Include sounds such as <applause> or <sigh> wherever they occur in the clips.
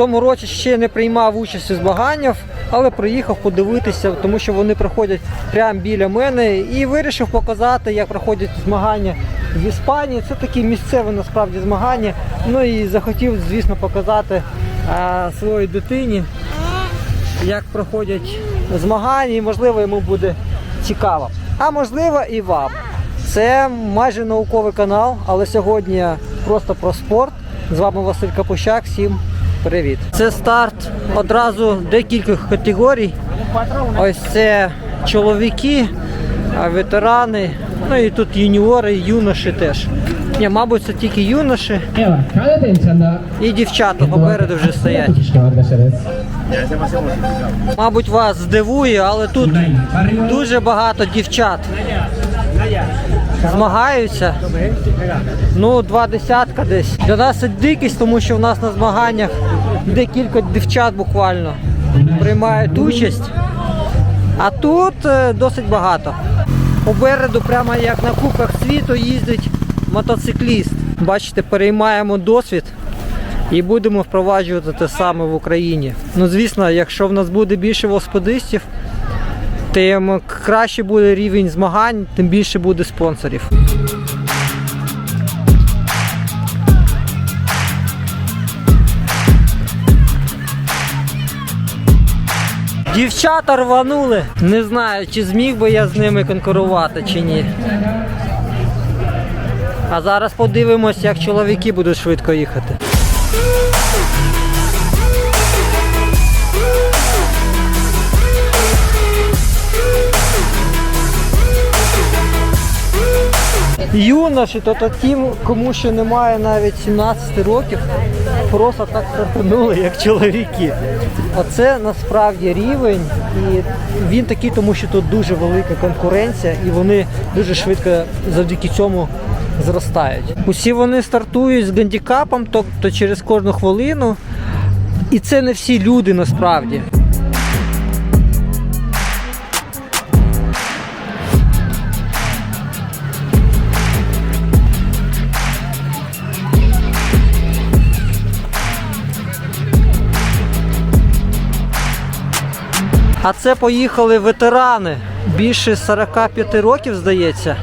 цьому році ще не приймав участь у змаганнях, але приїхав подивитися, тому що вони проходять прямо біля мене і вирішив показати, як проходять змагання в Іспанії. Це такі місцеві насправді змагання. Ну і захотів, звісно, показати а, своїй дитині, як проходять змагання, і можливо йому буде цікаво. А можливо і вам. Це майже науковий канал, але сьогодні просто про спорт. З вами Василь Капущак. Всім Привіт. Це старт одразу декількох категорій. Ось це чоловіки, ветерани, ну і тут юніори, юноші теж. Ні, Мабуть, це тільки юноші і дівчата попереду вже стоять. Мабуть, вас здивує, але тут дуже багато дівчат змагаються. Ну, два десятка десь. Для нас це дикість, тому що в нас на змаганнях декілька дівчат буквально приймають участь. А тут е, досить багато. Попереду, прямо як на Кубках світу, їздить мотоцикліст. Бачите, переймаємо досвід і будемо впроваджувати те саме в Україні. Ну, звісно, якщо в нас буде більше велосипедистів, тим краще буде рівень змагань, тим більше буде спонсорів. Дівчата рванули. Не знаю, чи зміг би я з ними конкурувати чи ні. А зараз подивимось, як чоловіки будуть швидко їхати. Юноші, то ті, кому ще немає навіть 17 років, просто так стартанули, як чоловіки. Оце насправді рівень, і він такий, тому що тут дуже велика конкуренція, і вони дуже швидко завдяки цьому зростають. Усі вони стартують з гандікапом, тобто через кожну хвилину. І це не всі люди насправді. А це поїхали ветерани більше 45 років, здається.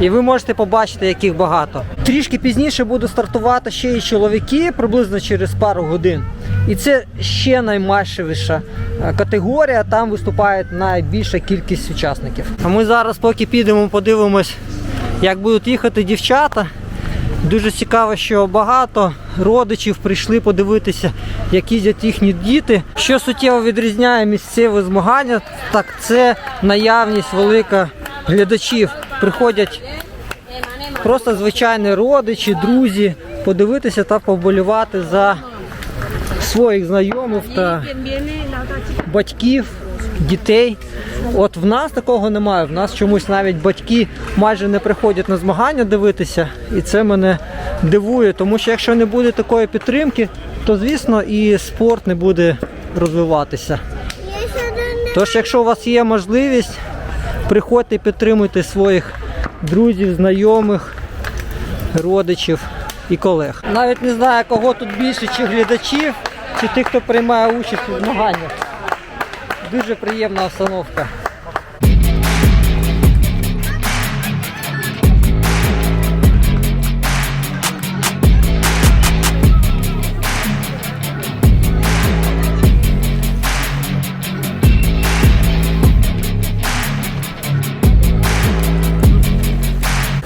І ви можете побачити, яких багато. Трішки пізніше буду стартувати ще й чоловіки, приблизно через пару годин. І це ще наймасштабіша е, категорія, там виступає найбільша кількість учасників. А ми зараз, поки підемо, подивимось, як будуть їхати дівчата. Дуже цікаво, що багато родичів прийшли подивитися, як їздять їхні діти. Що суттєво відрізняє місцеве змагання, так це наявність велика глядачів. Приходять просто звичайні родичі, друзі, подивитися та поболювати за своїх знайомих та батьків, дітей. От в нас такого немає. В нас чомусь навіть батьки майже не приходять на змагання дивитися, і це мене дивує, тому що якщо не буде такої підтримки, то звісно і спорт не буде розвиватися. Тож, якщо у вас є можливість, приходьте і підтримуйте своїх друзів, знайомих, родичів і колег. Навіть не знаю, кого тут більше, чи глядачів, чи тих, хто приймає участь у змаганнях. Дуже приємна обстановка.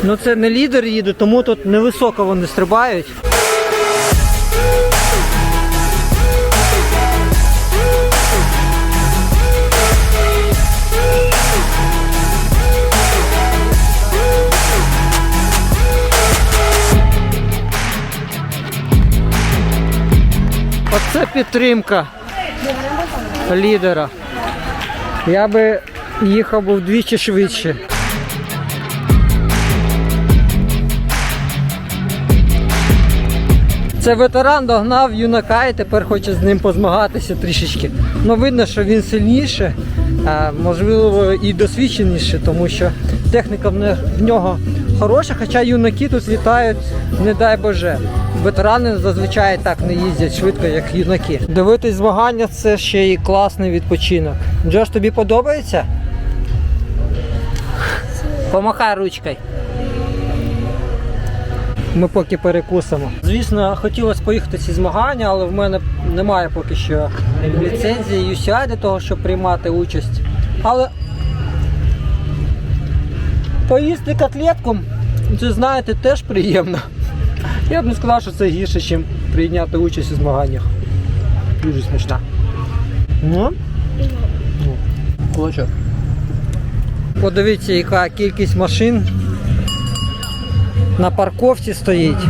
Ну це не лідер їде, тому тут невисоко вони стрибають. Оце підтримка лідера. Я би їхав би вдвічі швидше. Це ветеран догнав юнака і тепер хоче з ним позмагатися трішечки. Ну видно, що він сильніше, а, можливо і досвідченіше, тому що техніка в нього хороша, хоча юнаки тут літають, не дай Боже. Ветерани зазвичай так не їздять швидко, як юнаки. Дивитись змагання це ще й класний відпочинок. Джош, тобі подобається? Помахай ручкою. Ми поки перекусимо. Звісно, хотілося поїхати ці змагання, але в мене немає поки що ліцензії UCI для того, щоб приймати участь. Але поїсти котлетку, це знаєте, теж приємно. Я б не сказав, що це гірше, ніж прийняти участь у змаганнях. Дуже смачна. Ну? Ну, Кулачок. Подивіться, яка кількість машин на парковці стоїть.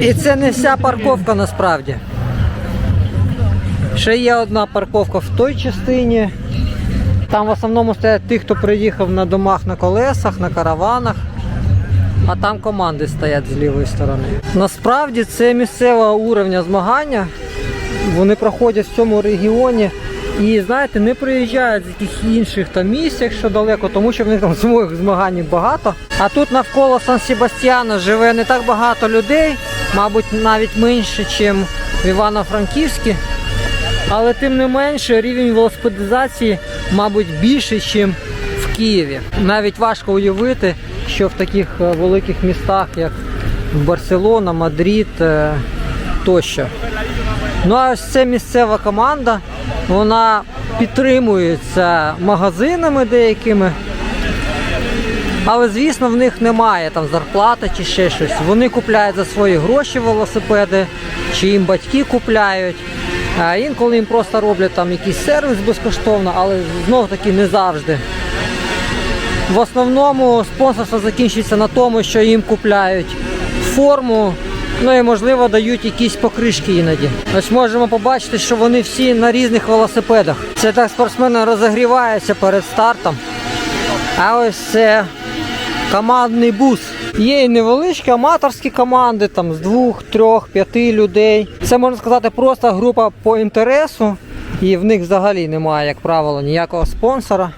І це не вся парковка насправді. Ще є одна парковка в той частині. Там в основному стоять ті, хто приїхав на домах на колесах, на караванах. А там команди стоять з лівої сторони. Насправді це місцевого уровня змагання. Вони проходять в цьому регіоні. І знаєте, не приїжджають з якихось інших там місць, якщо далеко, тому що в них там <laughs> своїх змагань багато. А тут навколо Сан Себастьяна живе не так багато людей, мабуть, навіть менше, ніж в Івано-Франківській. Але тим не менше рівень велосипедизації, мабуть, більший, ніж в Києві. Навіть важко уявити, що в таких е, великих містах, як Барселона, Мадрид е, тощо. Ну а ось це місцева команда, вона підтримується магазинами деякими. Але звісно, в них немає там зарплати чи ще щось. Вони купляють за свої гроші велосипеди, чи їм батьки купляють. Інколи їм просто роблять там якийсь сервіс безкоштовно, але знов таки не завжди. В основному спонсорство закінчується на тому, що їм купляють форму, ну і можливо дають якісь покришки іноді. Ось можемо побачити, що вони всі на різних велосипедах. Це так спортсмени розігріваються перед стартом. А ось це командний бус. Є і невеличкі аматорські команди, там з двох, трьох, п'яти людей. Це можна сказати просто група по інтересу, і в них взагалі немає, як правило, ніякого спонсора.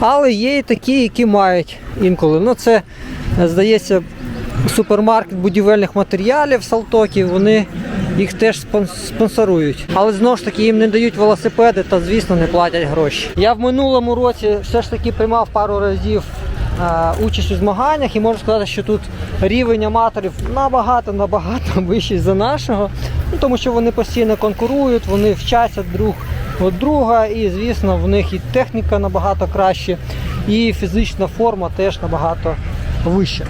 Але є і такі, які мають інколи. Ну це здається супермаркет будівельних матеріалів в Салтокі. Вони їх теж спонсорують. Але знову ж таки їм не дають велосипеди та, звісно, не платять гроші. Я в минулому році все ж таки приймав пару разів участь у змаганнях. І можу сказати, що тут рівень аматорів набагато набагато <laughs> вищий за нашого, ну, тому що вони постійно конкурують, вони вчаться друг від друга, і звісно, в них і техніка набагато краще, і фізична форма теж набагато вища.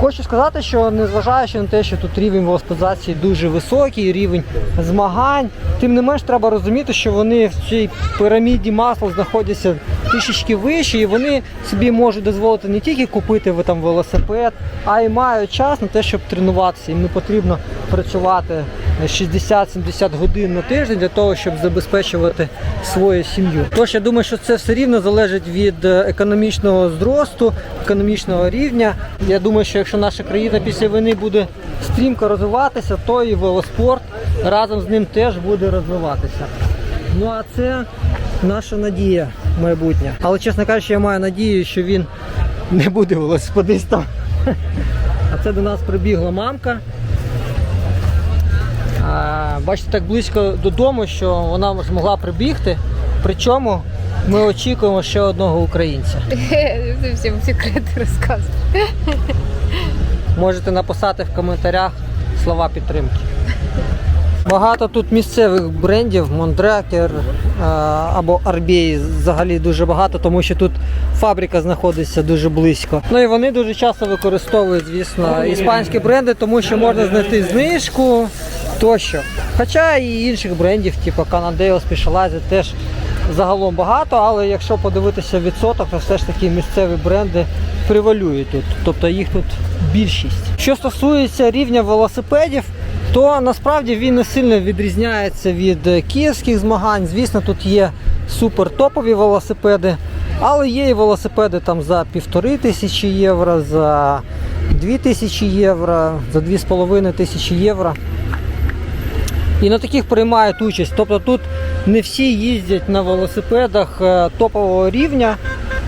Хочу сказати, що незважаючи на те, що тут рівень велосипедизації дуже високий, рівень змагань, тим не менш треба розуміти, що вони в цій піраміді масла знаходяться трішечки вище, і вони собі можуть дозволити не тільки купити там велосипед, а й мають час на те, щоб тренуватися. Їм не потрібно працювати 60-70 годин на тиждень для того, щоб забезпечувати свою сім'ю. Тож я думаю, що це все рівно залежить від е, економічного зросту, економічного рівня. Я думаю, що якщо наша країна після війни буде стрімко розвиватися, то і велоспорт разом з ним теж буде розвиватися. Ну а це наша надія майбутня. Але чесно кажучи, я маю надію, що він не буде велосипедистом. <laughs> А це до нас прибігла мамка. А, Бачите, так близько додому, що вона змогла прибігти. Причому ми очікуємо ще одного українця. <laughs> Ты всем секреты рассказываешь. Можете написати в коментарях слова підтримки. Багато тут місцевих брендів, Мондрекер або Арбій взагалі дуже багато, тому що тут фабрика знаходиться дуже близько. Ну і вони дуже часто використовують, звісно, іспанські бренди, тому що можна знайти знижку тощо. Хоча і інших брендів, типу Canadeo Specialized теж загалом багато, але якщо подивитися відсоток, то все ж таки місцеві бренди превалюють тут. Тобто їх тут більшість. Що стосується рівня велосипедів, то насправді він не сильно відрізняється від е, київських змагань. Звісно, тут є супер топові велосипеди, але є і велосипеди там за півтори тисячі євро, за дві тисячі євро, за дві з половиною тисячі євро. І на таких приймають участь. Тобто тут не всі їздять на велосипедах е, топового рівня.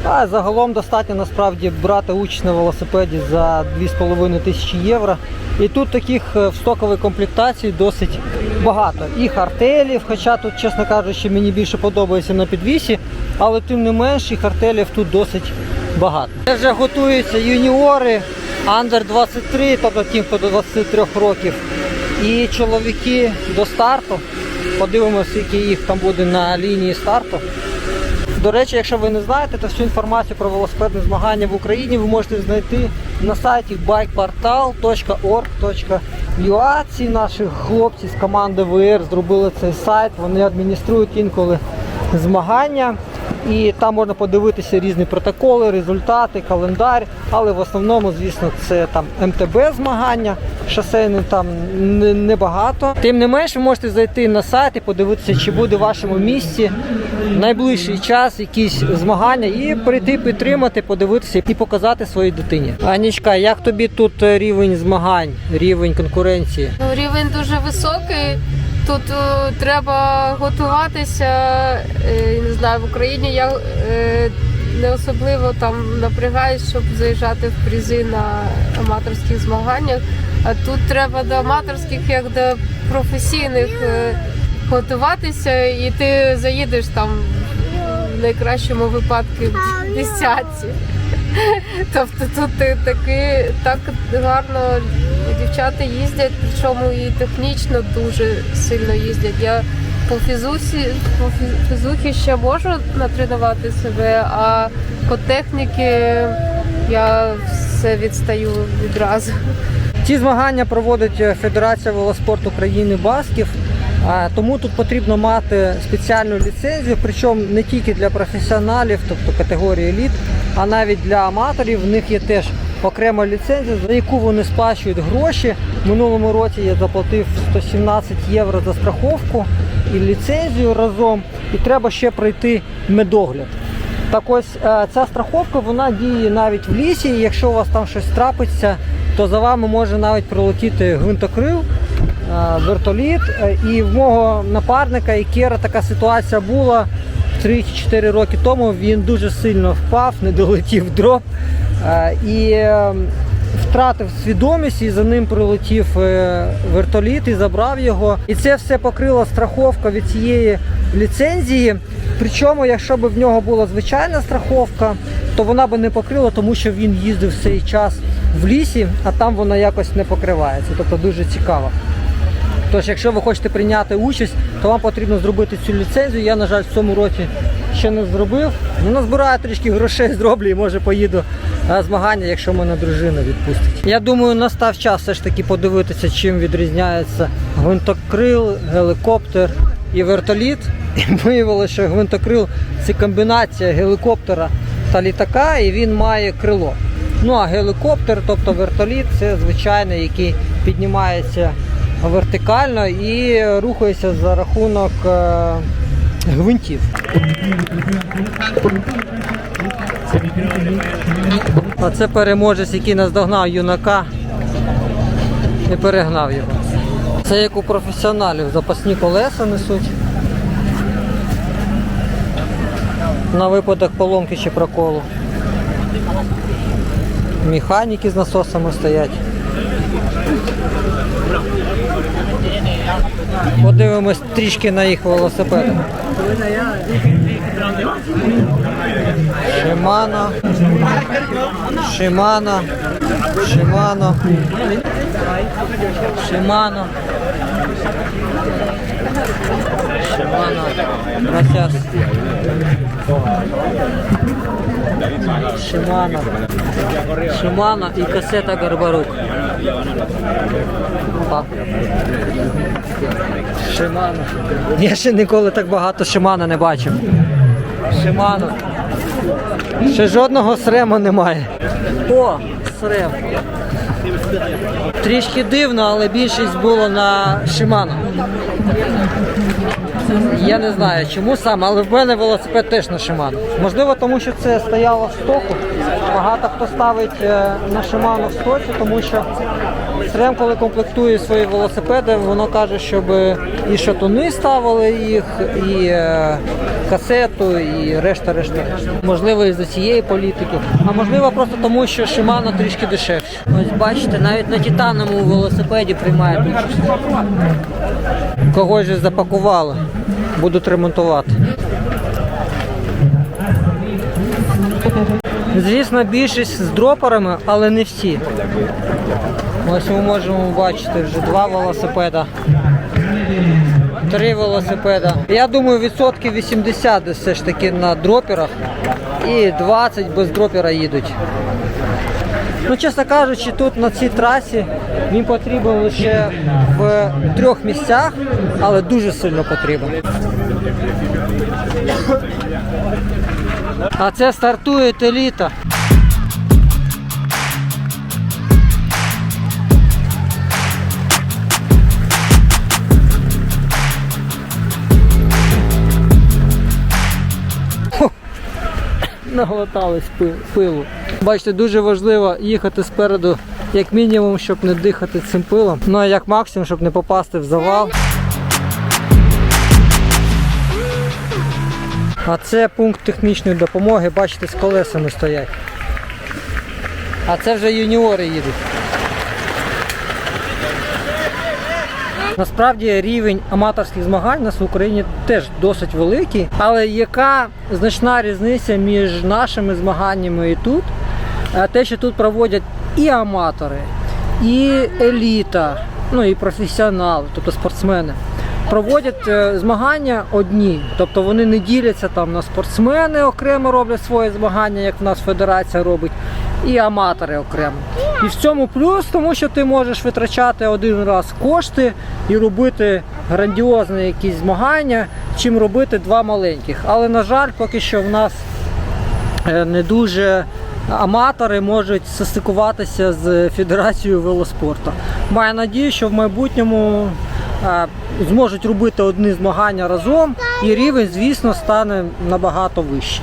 А загалом достатньо насправді брати участь на велосипеді за 2,5 тисячі євро. І тут таких е, в стоковій комплектації досить багато. І хартелів, хоча тут, чесно кажучи, мені більше подобається на підвісі, але тим не менш і хартелів тут досить багато. Це вже готуються юніори, андер 23, тобто ті, хто до 23 років, і чоловіки до старту. Подивимося, скільки їх там буде на лінії старту. До речі, якщо ви не знаєте, то всю інформацію про велосипедне змагання в Україні ви можете знайти на сайті bikeportal.org.ua. Ці наші хлопці з команди VR зробили цей сайт, вони адмініструють інколи змагання. І там можна подивитися різні протоколи, результати, календар, але в основному, звісно, це там МТБ змагання, шосейне там не- небагато. Тим не менш, ви можете зайти на сайт і подивитися, чи буде в вашому місті найближчий час якісь змагання і прийти підтримати, подивитися і показати своїй дитині. Анічка, як тобі тут рівень змагань, рівень конкуренції? Ну, рівень дуже високий. Тут е, треба готуватися. Е, не знаю, в Україні я е, не особливо там напрягаюсь, щоб заїжджати в призи на аматорських змаганнях. А тут треба до аматорських, як до професійних готуватися, і ти заїдеш там в найкращому випадку в десятці. <laughs> Тобто тут ти таки так гарно дівчата їздять, причому і технічно дуже сильно їздять. Я по фізусі, по фізухі ще можу натренувати себе, а по техніці я все відстаю відразу. Ці змагання проводить е, Федерація велоспорту країни Басків. Тому тут потрібно мати спеціальну ліцензію, причому не тільки для професіоналів, тобто категорії еліт, а навіть для аматорів. В них є теж окрема ліцензія, за яку вони сплачують гроші. В минулому році я заплатив 117 євро за страховку і ліцензію разом. І треба ще пройти медогляд. Так ось е, ця страховка вона діє навіть в лісі. і Якщо у вас там щось трапиться, то за вами може навіть прилетіти гвинтокрил, е, вертоліт. Е, І в мого напарника Ікера така ситуація була 3-4 роки тому. Він дуже сильно впав, не долетів дроп е, і е, втратив свідомість, і за ним прилетів е, вертоліт і забрав його. І це все покрила страховка від цієї ліцензії. Причому, якщо б в нього була звичайна страховка, то вона би не покрила, тому що він їздив цей час в лісі, а там вона якось не покривається. Тобто дуже цікаво. Тож, якщо ви хочете прийняти участь, то вам потрібно зробити цю ліцензію. Я, на жаль, в цьому році ще не зробив. Ну, назбираю трішки грошей, <laughs> зроблю і може поїду змагання, якщо мене дружина відпустить. Я думаю, настав час все ж таки подивитися, чим відрізняється гвинтокрил, гелікоптер і вертоліт. І виявилося, що гвинтокрил це комбінація гелікоптера та літака, і він має крило. Ну а гелікоптер, тобто вертоліт, це звичайний, який піднімається вертикально і рухається за рахунок е, гвинтів. А це переможець, який наздогнав юнака і перегнав його. Це як у професіоналів запасні колеса несуть. На випадок поломки чи проколу. Механіки з насосами стоять. Подивимось трішки на їх велосипеди. Шимано. Шимано. Шимано. Шимано. Шимано. Gracias. Шимано. Шимано і касета Гарбарук. Опа. Шимано. Я ще ніколи так багато Шимана не бачив. Шимано. Ще жодного срему немає. О, срем. Трішки дивно, але більшість було на Шимано. Я не знаю чому саме, але в мене велосипед теж на Шимано. Можливо, тому що це стояло в стоку. Багато хто ставить е, на Шимано в стоці, тому що Срем, коли комплектує свої велосипеди, воно каже, щоб і шатуни ставили їх, і е, касету і решта, решта. Можливо, із-за цієї політики, а можливо просто тому, що Shimano трішки дешевше. Ось бачите, навіть на титановому велосипеді приймають участь. Когось же запакували. Будуть ремонтувати. Звісно, більшість з дропорами, але не всі. Ось ми можемо бачити вже два велосипеда. Три велосипеда. Я думаю, відсотків 80 все ж таки на дроперах і 20 без дропера їдуть. Ну, чесно кажучи, тут на цій трасі він потрібен лише в трьох місцях, але дуже сильно потрібен. А це стартує еліта. Наглотались пилу. Бачите, дуже важливо їхати спереду, як мінімум, щоб не дихати цим пилом. Ну а як максимум, щоб не попасти в завал. А це пункт технічної допомоги, бачите, з колесами стоять. А це вже юніори їдуть. Насправді рівень аматорських змагань у нас в Україні теж досить великий, але яка значна різниця між нашими змаганнями і тут? Те, що тут проводять і аматори, і еліта, ну і професіонали, тобто спортсмени. Проводять е, змагання одні, тобто вони не діляться там на спортсмени окремо роблять свої змагання, як в нас федерація робить, і аматори окремо. І в цьому плюс, тому що ти можеш витрачати один раз кошти і робити грандіозні якісь змагання, чим робити два маленьких. Але на жаль, поки що в нас е, не дуже аматори можуть состикуватися з Федерацією велоспорту. Маю надію, що в майбутньому е, зможуть робити одні змагання разом, і рівень, звісно, стане набагато вищий.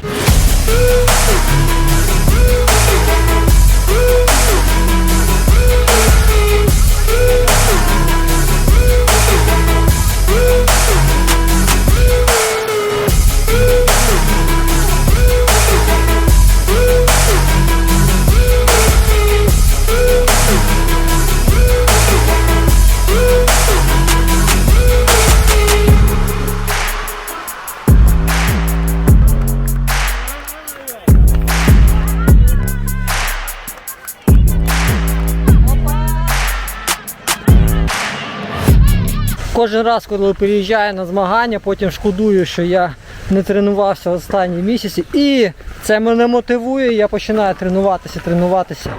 Кожен раз, коли приїжджаю на змагання, потім шкодую, що я не тренувався останні місяці. І це мене мотивує, я починаю тренуватися, тренуватися.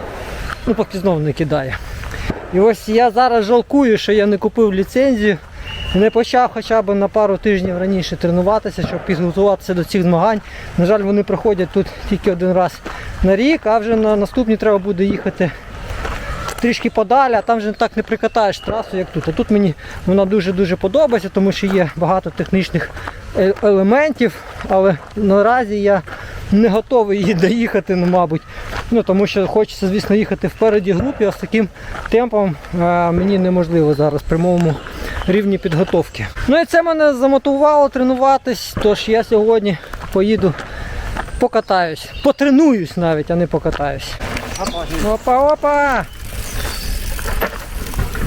Ну, поки знову не кидаю. І ось я зараз жалкую, що я не купив ліцензію, не почав хоча б на пару тижнів раніше тренуватися, щоб підготуватися до цих змагань. На жаль, вони проходять тут тільки один раз на рік, а вже на наступні треба буде їхати трішки подалі, а там вже так не прикатаєш трасу, як тут. А тут мені вона дуже-дуже подобається, тому що є багато технічних е- елементів, але наразі я не готовий її доїхати, ну, мабуть. Ну, тому що хочеться, звісно, їхати впереді групі, а з таким темпом е, мені неможливо зараз при моєму рівні підготовки. Ну і це мене замотивувало тренуватись, тож я сьогодні поїду покатаюсь. Потренуюсь навіть, а не покатаюсь. Опа, опа!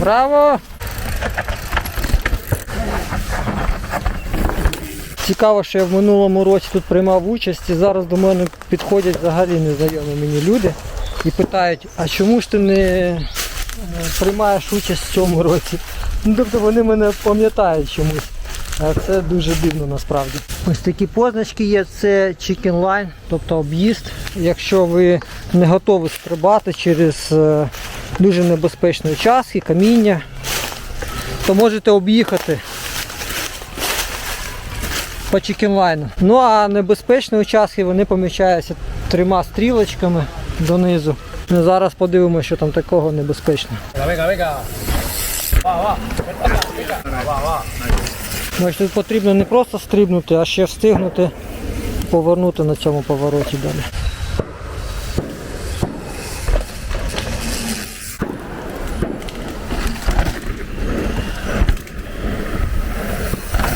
Браво! Цікаво, що я в минулому році тут приймав участь і зараз до мене підходять взагалі незнайомі мені люди і питають, а чому ж ти не е, приймаєш участь в цьому році? Ну, тобто вони мене пам'ятають чомусь. А це дуже дивно насправді. Ось такі позначки є, це chicken line, тобто об'їзд. Якщо ви не готові стрибати через е, дуже небезпечні участки, каміння, то можете об'їхати по чікенлайну. Ну а небезпечні участки вони помічаються трьома стрілочками донизу. Ми зараз подивимося, що там такого небезпечного. Значить, тут потрібно не просто стрибнути, а ще встигнути повернути на цьому повороті далі.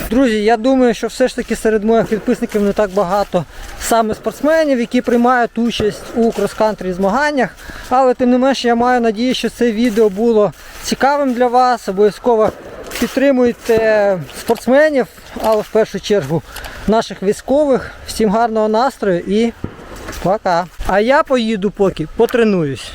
Друзі, я думаю, що все ж таки серед моїх підписників не так багато саме спортсменів, які приймають участь у крос-кантрі змаганнях. Але тим не менше я маю надію, що це відео було цікавим для вас. Обов'язково підтримуйте спортсменів, але в першу чергу наших військових. Всім гарного настрою і пока. А я поїду поки потренуюсь.